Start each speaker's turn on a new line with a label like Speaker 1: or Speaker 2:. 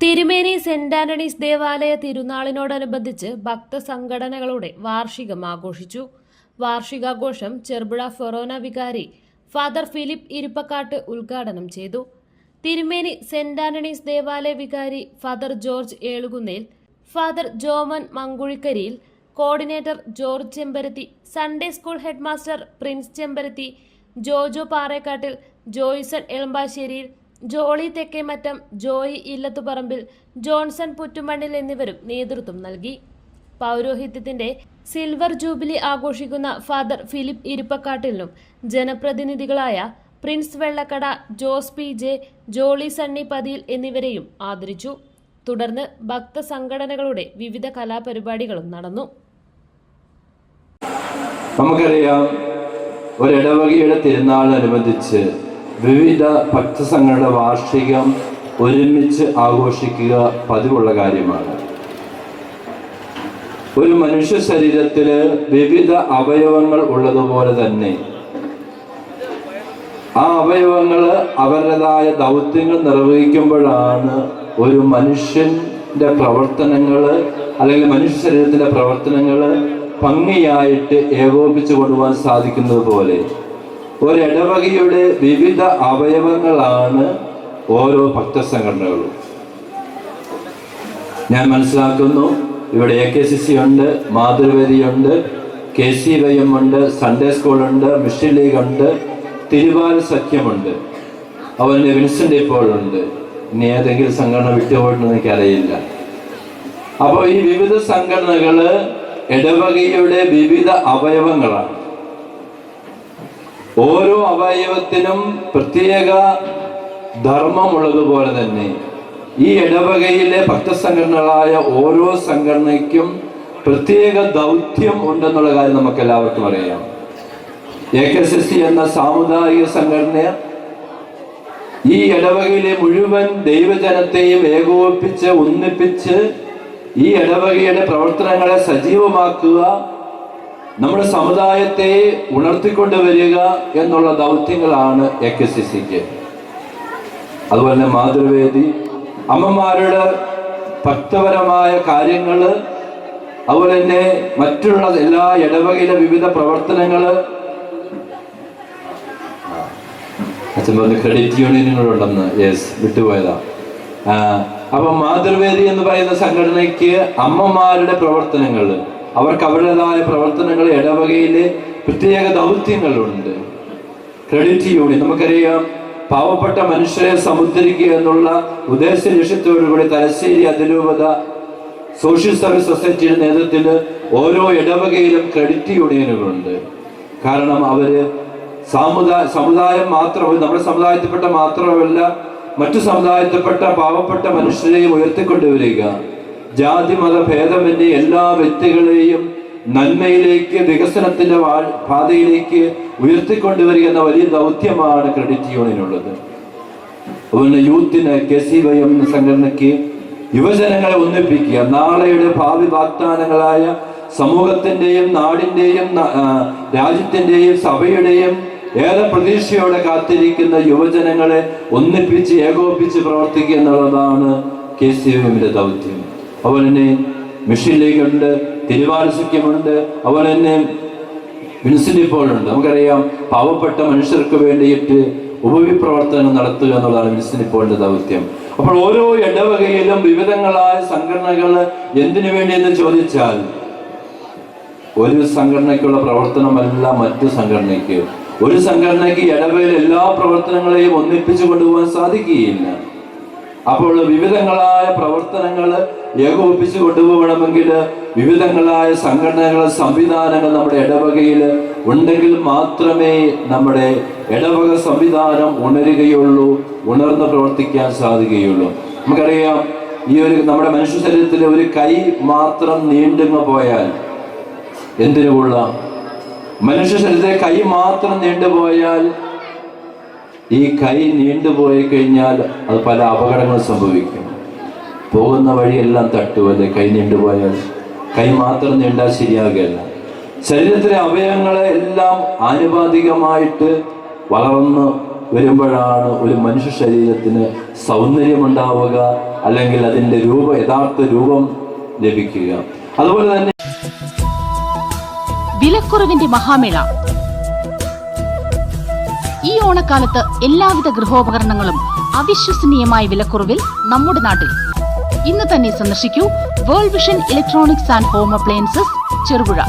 Speaker 1: തിരുമേനി saint Antony's ദേവാലയ തിരുനാളിനോടനുബന്ധിച്ച് ഭക്തസംഘടനകളുടെ വാർഷികം ആഘോഷിച്ചു. വാർഷികാഘോഷം ചെറുപുഴ ഫൊറോന വികാരി ഫാദർ ഫിലിപ്പ് ഇരിപ്പക്കാട്ട് ഉദ്ഘാടനം ചെയ്തു. തിരുമേനി സെന്റ് ആന്റണീസ് ദേവാലയ വികാരി father George Elukunnel father Joman Mankuzhikkariyil coordinator George Chembarathi Sunday school headmaster Prince Chembarathi Jojo Parekkattil Joyson Elampasseriyil Jolly Thekkemattam Joy Illathuparambil Johnson Puttumannil എന്നിവരും നേതൃത്വം നൽകി. പൗരോഹിത്യത്തിന്റെ സിൽവർ ജൂബിലി ആഘോഷിക്കുന്ന ഫാദർ ഫിലിപ്പ് ഇരിപ്പക്കാട്ടിലിനും ജനപ്രതിനിധികളായ Prince Vellakkada Jose P J Jolly Sunny Pathiyil എന്നിവരെയും ആദരിച്ചു. തുടർന്ന് ഭക്തസംഘടനകളുടെ വിവിധ കലാപരിപാടികളും നടന്നു.
Speaker 2: നമുക്കറിയാം ഒരിടവകയുടെ തിരുനാളിനനുബന്ധിച്ച് വിവിധ ഭക്തസംഘങ്ങളുടെ വാർഷികം ഒരുമിച്ച് ആഘോഷിക്കുക പതിവുള്ള കാര്യമാണ്. ഒരു മനുഷ്യ ശരീരത്തിൽ വിവിധ അവയവങ്ങൾ ഉള്ളതുപോലെ തന്നെ ആ അവയവങ്ങൾ അവരുടേതായ ദൗത്യങ്ങൾ നിർവഹിക്കുമ്പോഴാണ് ഒരു മനുഷ്യന്റെ പ്രവർത്തനങ്ങൾ അല്ലെങ്കിൽ മനുഷ്യ ശരീരത്തിന്റെ പ്രവർത്തനങ്ങൾ ഭംഗിയായിട്ട് ഏകോപിച്ചു കൊണ്ടുപോകാൻ സാധിക്കുന്നത് പോലെ. ഒരിടവകയുടെ വിവിധ അവയവങ്ങളാണ് ഓരോ ഭക്തസംഘടനകളും. ഞാൻ മനസ്സിലാക്കുന്നു ഇവിടെ എ കെ സി സി ഉണ്ട് മാതൃവേദിയുണ്ട് കെ സി വൈ എം ഉണ്ട് സൺഡേ സ്കൂളുണ്ട് മിഷൻ ലീഗ് ഉണ്ട് തിരുവാല സഖ്യമുണ്ട്. അവന് വിൻസെന്റ് ഇപ്പോൾ ഉണ്ട് ഇനി ഏതെങ്കിലും സംഘടന വിട്ടുപോയിട്ടുണ്ടെന്ന് എനിക്കറിയില്ല. അപ്പോൾ ഈ വിവിധ സംഘടനകൾ ഇടവകയുടെ വിവിധ അവയവങ്ങളാണ്. ഓരോ അവയവത്തിനും പ്രത്യേക ധർമ്മമുള്ളതുപോലെ തന്നെ ഈ ഇടവകയിലെ ഭക്തസംഘടനകളായ ഓരോ സംഘടനയ്ക്കും പ്രത്യേക ദൗത്യം ഉണ്ടെന്നുള്ള കാര്യം നമുക്ക് എല്ലാവർക്കും അറിയാം എ കെ എസ് സി എന്ന സാമുദായിക സംഘടന ഈ ഇടവകയിലെ മുഴുവൻ ദൈവജനത്തെയും ഏകോപിപ്പിച്ച് ഒന്നിപ്പിച്ച് ഈ ഇടവകയുടെ പ്രവർത്തനങ്ങളെ സജീവമാക്കുക നമ്മുടെ സമുദായത്തെ ഉണർത്തിക്കൊണ്ടുവരിക എന്നുള്ള ദൗത്യങ്ങളാണ് എ കെ സി സിക്ക് അതുപോലെ തന്നെ മാതൃവേദി അമ്മമാരുടെ ഭക്തപരമായ കാര്യങ്ങൾ അതുപോലെ തന്നെ മറ്റുള്ള എല്ലാ ഇടവകയിലെ വിവിധ പ്രവർത്തനങ്ങൾ. അച്ഛൻ പറഞ്ഞു ക്രെഡിറ്റ് യൂണിയനുകളുണ്ടെന്ന് യെസ് വിട്ടുപോയതാ. അപ്പൊ മാതൃവേദി എന്ന് പറയുന്ന സംഘടനയ്ക്ക് അമ്മമാരുടെ പ്രവർത്തനങ്ങൾ അവർക്ക് അവരുടേതായ പ്രവർത്തനങ്ങൾ ഇടവകയിലെ പ്രത്യേക ദൗത്യങ്ങളുണ്ട്. ക്രെഡിറ്റ് യൂണിയൻ നമുക്കറിയാം പാവപ്പെട്ട മനുഷ്യരെ സമുദ്ധരിക്കുക എന്നുള്ള ഉദ്ദേശ ലക്ഷ്യത്തോടുകൂടി തലശ്ശേരി അതിരൂപത സോഷ്യൽ സർവീസ് സൊസൈറ്റിയുടെ നേതൃത്വത്തിൽ ഓരോ ഇടവകയിലും ക്രെഡിറ്റ് യൂണിയനുകളുണ്ട് കാരണം അവർ സാമുദായ സമുദായം മാത്രമല്ല നമ്മുടെ സമുദായത്തിൽപ്പെട്ട മാത്രമല്ല മറ്റു സമുദായത്തിൽപ്പെട്ട പാവപ്പെട്ട മനുഷ്യരെയും ഉയർത്തിക്കൊണ്ടുവരിക. ജാതി മത ഭേദമന്യേ എല്ലാ വ്യക്തികളെയും നന്മയിലേക്ക് വികസനത്തിന്റെ പാതയിലേക്ക് ഉയർത്തിക്കൊണ്ടുവരിക എന്ന വലിയ ദൗത്യമാണ് ക്രെഡിറ്റ് യൂണിയനുള്ളത് അതുപോലെ യൂത്തിന് കെ സി വൈ എം സംഘടനയ്ക്ക് യുവജനങ്ങളെ ഒന്നിപ്പിക്കുക. നാളെയുടെ ഭാവി വാഗ്ദാനങ്ങളായ സമൂഹത്തിന്റെയും നാടിന്റെയും രാജ്യത്തിന്റെയും സഭയുടെയും ഏറെ പ്രതീക്ഷയോടെ കാത്തിരിക്കുന്ന യുവജനങ്ങളെ ഒന്നിപ്പിച്ച് ഏകോപിപ്പിച്ച് പ്രവർത്തിക്കുക എന്നുള്ളതാണ് കെ സി എമ്മിന്റെ ദൗത്യം. അതുപോലെ തന്നെ മിഷൻ ലീഗുണ്ട് തിരുവാലസഖ്യമുണ്ട് അതുപോലെ തന്നെ വിൻസിന് ഇപ്പോഴുണ്ട്. നമുക്കറിയാം പാവപ്പെട്ട മനുഷ്യർക്ക് വേണ്ടിയിട്ട് ഉപവിപ്രവർത്തനം നടത്തുക എന്നുള്ളതാണ് വിൻസിന് ഇപ്പോഴിന്റെ ദൗത്യം. അപ്പോൾ ഓരോ ഇടവകയിലും വിവിധങ്ങളായ സംഘടനകൾ എന്തിനു വേണ്ടി എന്ന് ചോദിച്ചാൽ ഒരു സംഘടനയ്ക്കുള്ള പ്രവർത്തനമല്ല മറ്റു സംഘടനയ്ക്ക്. ഒരു സംഘടനയ്ക്ക് ഇടവയിൽ എല്ലാ പ്രവർത്തനങ്ങളെയും ഒന്നിപ്പിച്ചു കൊണ്ടുപോകാൻ സാധിക്കുകയില്ല. അപ്പോൾ വിവിധങ്ങളായ പ്രവർത്തനങ്ങൾ ഏകോപിപ്പിച്ച് കൊണ്ടുപോകണമെങ്കിൽ വിവിധങ്ങളായ സംഘടനകൾ സംവിധാനങ്ങൾ നമ്മുടെ ഇടവകയിൽ ഉണ്ടെങ്കിൽ മാത്രമേ നമ്മുടെ ഇടവക സംവിധാനം ഉണരുകയുള്ളൂ ഉണർന്ന് പ്രവർത്തിക്കാൻ സാധിക്കുകയുള്ളൂ. നമുക്കറിയാം ഈ ഒരു നമ്മുടെ മനുഷ്യ ശരീരത്തിലെ ഒരു കൈ മാത്രം നീണ്ടുങ്ങ് പോയാൽ എന്തിനു കൊള്ളാം? മനുഷ്യ ശരീരത്തിലെ കൈ മാത്രം നീണ്ടുപോയാൽ ഈ കൈ നീണ്ടുപോയി കഴിഞ്ഞാൽ അത് പല അപകടങ്ങൾ സംഭവിക്കും. പോകുന്ന വഴിയെല്ലാം തട്ടുമല്ലേ കൈ നീണ്ടുപോയാൽ കൈ മാത്രം നീണ്ടാൽ ശരിയാകുകയല്ല. ശരീരത്തിലെ അവയവങ്ങളെ എല്ലാം ആനുപാതികമായിട്ട് വളർന്ന് വരുമ്പോഴാണ് ഒരു മനുഷ്യ ശരീരത്തിന് സൗന്ദര്യമുണ്ടാവുക അല്ലെങ്കിൽ അതിന്റെ രൂപ യഥാർത്ഥ രൂപം ലഭിക്കുക. അതുപോലെ തന്നെ
Speaker 3: വിലക്കുറവിന്റെ മഹാമേള. ഈ ഓണക്കാലത്ത് എല്ലാവിധ ഗൃഹോപകരണങ്ങളും അവിശ്വസനീയമായ വിലക്കുറവിൽ നമ്മുടെ നാട്ടിൽ. ഇന്ന് തന്നെ സന്ദർശിക്കൂ World Vision electronics and home appliances Cherupuzha.